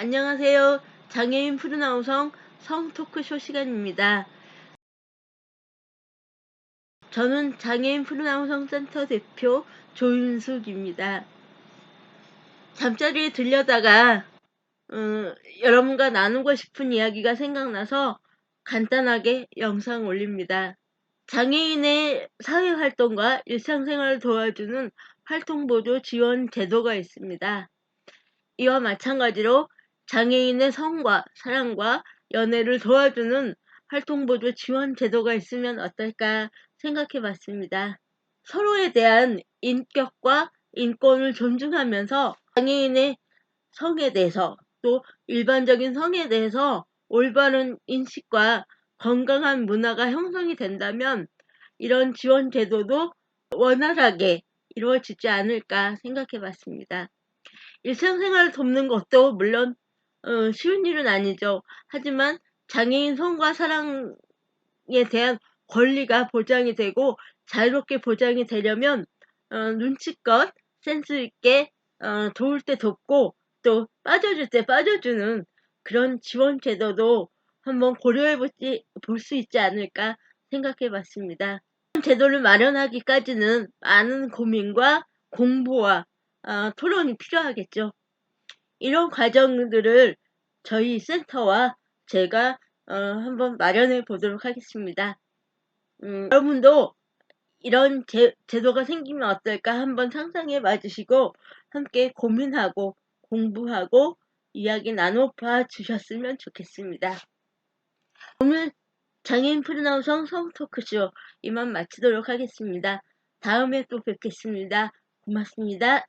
안녕하세요. 장애인 푸르나우성 성토크쇼 시간입니다. 저는 장애인 푸르나우성 센터 대표 조윤숙입니다. 잠자리에 들려다가 음, 여러분과 나누고 싶은 이야기가 생각나서 간단하게 영상 올립니다. 장애인의 사회활동과 일상생활을 도와주는 활동보조 지원 제도가 있습니다. 이와 마찬가지로 장애인의 성과 사랑과 연애를 도와주는 활동보조 지원 제도가 있으면 어떨까 생각해 봤습니다. 서로에 대한 인격과 인권을 존중하면서 장애인의 성에 대해서 또 일반적인 성에 대해서 올바른 인식과 건강한 문화가 형성이 된다면 이런 지원 제도도 원활하게 이루어지지 않을까 생각해 봤습니다. 일상생활을 돕는 것도 물론 어, 쉬운 일은 아니죠. 하지만 장애인 성과 사랑에 대한 권리가 보장이 되고 자유롭게 보장이 되려면 어, 눈치껏 센스 있게 어, 도울 때 돕고 또 빠져줄 때 빠져주는 그런 지원 제도도 한번 고려해 볼 수 있지 않을까 생각해 봤습니다. 제도를 마련하기까지는 많은 고민과 공부와 어, 토론이 필요하겠죠. 이런 과정들을 저희 센터와 제가 어, 한번 마련해 보도록 하겠습니다. 음, 여러분도 이런 제, 제도가 생기면 어떨까 한번 상상해 봐주시고 함께 고민하고 공부하고 이야기 나눠봐 주셨으면 좋겠습니다. 오늘 장애인 프리나우성 성토크쇼 이만 마치도록 하겠습니다. 다음에 또 뵙겠습니다. 고맙습니다.